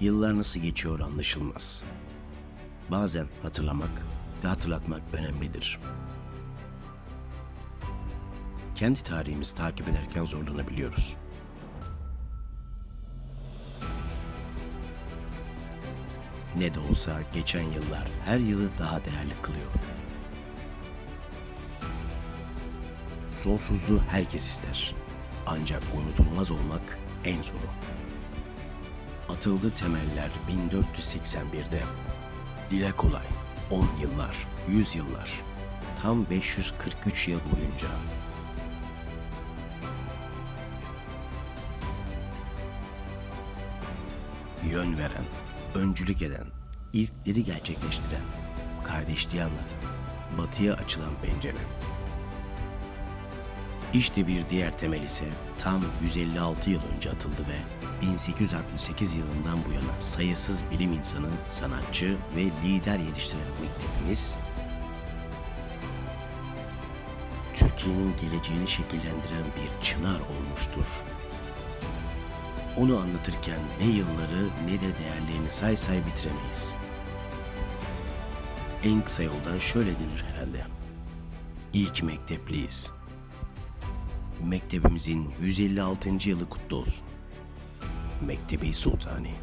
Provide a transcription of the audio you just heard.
Yıllar nasıl geçiyor anlaşılmaz. Bazen hatırlamak ve hatırlatmak önemlidir. Kendi tarihimizi takip ederken zorlanabiliyoruz. Ne de olsa geçen yıllar her yılı daha değerli kılıyor. Sonsuzluğu herkes ister. Ancak unutulmaz olmak en zoru. Atıldı temeller 1481'de. Dile kolay 10 yıllar, 100 yıllar. Tam 543 yıl boyunca. Yön veren, öncülük eden, ilkleri gerçekleştiren, kardeşliği anlatan, batıya açılan pencere. İşte bir diğer temel ise tam 156 yıl önce atıldı ve 1868 yılından bu yana sayısız bilim insanı, sanatçı ve lider yetiştiren mektebimiz, Türkiye'nin geleceğini şekillendiren bir çınar olmuştur. Onu anlatırken ne yılları ne de değerlerini say say bitiremeyiz. En kısa yoldan şöyle denir herhalde. İyi ki mektepliyiz. Mektebimizin 156. yılı kutlu olsun. Mektebi Sultani.